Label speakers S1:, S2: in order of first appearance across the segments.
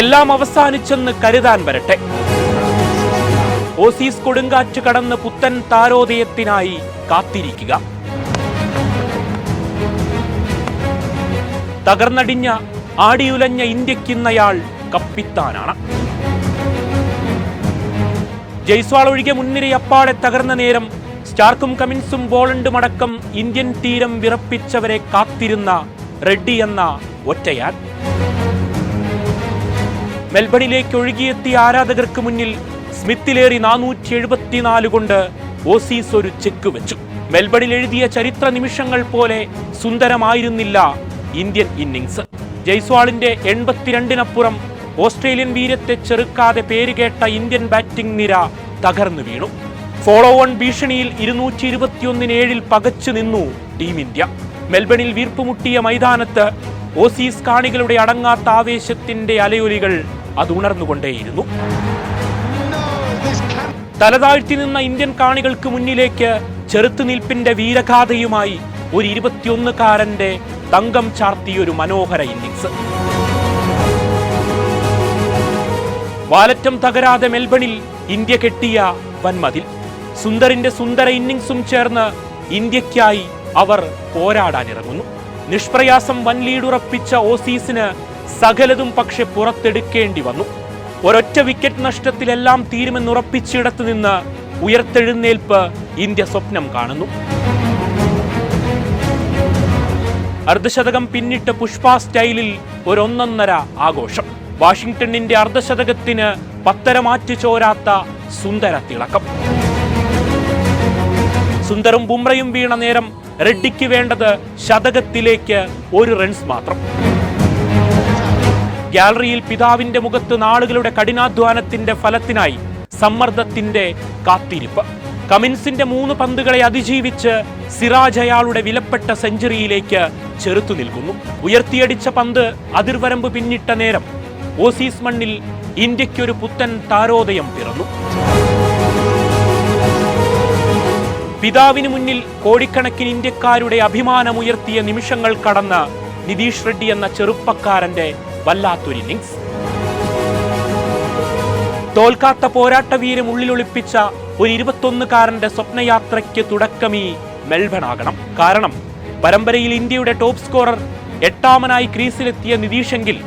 S1: എല്ലാം അവസാനിച്ചെന്ന് കരുതാൻ വരട്ടെ. ഓസീസ് കൊടുങ്കാറ്റ് കടന്ന് പുത്തൻ താരോദയത്തിനായി കാത്തിരിക്കുക. തകർന്നടിഞ്ഞ ആടിയുലഞ്ഞ ഇന്ത്യക്കിന്നയാൾ കപ്പിത്താനാണ്. ജയ്സ്വാൾ ഒഴികെ മുൻനിര അപ്പാടെ തകർന്ന നേരം സ്റ്റാർക്കും കമിൻസും ബോളണ്ടും അടക്കം ഇന്ത്യൻ തീരം വിറപ്പിച്ചവരെ കാത്തിരുന്ന റെഡ്ഡി എന്ന ഒറ്റയാൻ മെൽബണിലേക്ക് ഒഴുകിയെത്തിയ ആരാധകർക്ക് മുന്നിൽ സ്മിത്തിലേറി നാനൂറ്റി എഴുപത്തിനാല് കൊണ്ട് ഓസീസ് ഒരു ചെക്ക് വെച്ചു. മെൽബണിൽ എഴുതിയ ചരിത്ര നിമിഷങ്ങൾ പോലെ സുന്ദരമായിരുന്നില്ല ഇന്ത്യൻ ഇന്നിങ്സ് ജയ്സ്വാളിന്റെ എൺപത്തിരണ്ടിനപ്പുറം ഓസ്ട്രേലിയൻ വീരത്തെ ചെറുക്കാതെ പേരുകേട്ട ഇന്ത്യൻ ബാറ്റിംഗ് നിര തകർന്നു വീണു. ഫോളോ ഓൺ ഭീഷണിയിൽ ഇരുന്നൂറ്റി ഇരുപത്തിയൊന്നിന് ഏഴിൽ പകച്ചു നിന്നു ടീം ഇന്ത്യ. മെൽബണിൽ വീർപ്പുമുട്ടിയ മൈതാനത്ത് ഓസീസ് കാണികളുടെ അടങ്ങാത്ത ആവേശത്തിന്റെ അലയൊലികൾ അത് ഉണർന്നുകൊണ്ടേയിരുന്നു. തലതാഴ്ത്തി നിന്ന ഇന്ത്യൻ കാണികൾക്ക് മുന്നിലേക്ക് ചെറുത്തുനിൽപ്പിന്റെ വീരഗാഥയുമായി ഒരു ഇരുപത്തിയൊന്നുകാരന്റെ തങ്കം ചാർത്തിയൊരു മനോഹര ഇന്നിംഗ്സ് വാലറ്റം തകരാതെ മെൽബണിൽ ഇന്ത്യ കെട്ടിയ വൻമതിൽ. സുന്ദറിന്റെ സുന്ദര ഇന്നിംഗ്സും ചേർന്ന് ഇന്ത്യക്കായി അവർ പോരാടാനിറങ്ങുന്നു. നിഷ്പ്രയാസം വൻ ലീഡുറപ്പിച്ച ഓസീസിന് സകലതും പക്ഷെ പുറത്തെടുക്കേണ്ടി വന്നു. ഒരൊറ്റ വിക്കറ്റ് നഷ്ടത്തിലെല്ലാം തീരുമെന്നുറപ്പിച്ചിടത്തു നിന്ന് ഉയർത്തെഴുന്നേൽപ്പ് ഇന്ത്യ സ്വപ്നം കാണുന്നു. അർദ്ധശതകം പിന്നിട്ട പുഷ്പ സ്റ്റൈലിൽ ഒരൊന്നൊന്നര ആഘോഷം. വാഷിംഗ്ടണിന്റെ അർദ്ധശതകത്തിന് പത്തര മാറ്റി ചോരാത്ത സുന്ദര തിളക്കം. സുന്ദറും ബുംറയും വീണ നേരം റെഡ്ഡിക്ക് വേണ്ടത് ശതകത്തിലേക്ക് ഒരു റൺസ് മാത്രം. ഗാലറിയിൽ പിതാവിന്റെ മുഖത്ത് നാളുകളുടെ കഠിനാധ്വാനത്തിന്റെ ഫലത്തിനായി സമ്മർദ്ദത്തിന്റെ കാത്തിരിപ്പ്. കമിൻസിന്റെ മൂന്ന് പന്തുകളെ അതിജീവിച്ച് സിറാജ് അയാളുടെ വിലപ്പെട്ട സെഞ്ചുറിയിലേക്ക് ചെറുത്തു നിൽക്കുന്നു. ഉയർത്തിയടിച്ച പന്ത് അതിർവരമ്പ് പിന്നിട്ട നേരം ഓസീസ് മണ്ണിൽ ഇന്ത്യക്കൊരു പുത്തൻ താരോദയം പിറന്നു. പിതാവിന് മുന്നിൽ കോടിക്കണക്കിന് ഇന്ത്യക്കാരുടെ അഭിമാനമുയർത്തിയ നിമിഷങ്ങൾ കടന്ന് നിതീഷ് റെഡ്ഡി എന്ന ചെറുപ്പക്കാരന്റെ വല്ലാത്തൊരു ഇന്നിങ്സ് തോൽക്കാത്ത പോരാട്ട വീരം ഉള്ളിലൊളിപ്പിച്ച ഒരു ഇരുപത്തൊന്നുകാരന്റെ സ്വപ്നയാത്രയ്ക്ക് തുടക്കമീ മെൽബൺ ആകണം. കാരണം പരമ്പരയിൽ ഇന്ത്യയുടെ ടോപ്പ് സ്കോറർ എട്ടാമനായി ക്രീസിലെത്തിയ നിതീഷെങ്കിൽ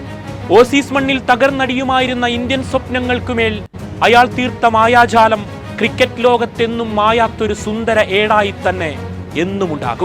S1: ഓസീസ് മണ്ണിൽ തകർന്നടിയുമായിരുന്ന ഇന്ത്യൻ സ്വപ്നങ്ങൾക്കുമേൽ അയാൾ തീർത്ത മായാജാലം ക്രിക്കറ്റ് ലോകത്തെന്നും മായാത്തൊരു സുന്ദര ഏടായി തന്നെ എന്നുമുണ്ടാകും.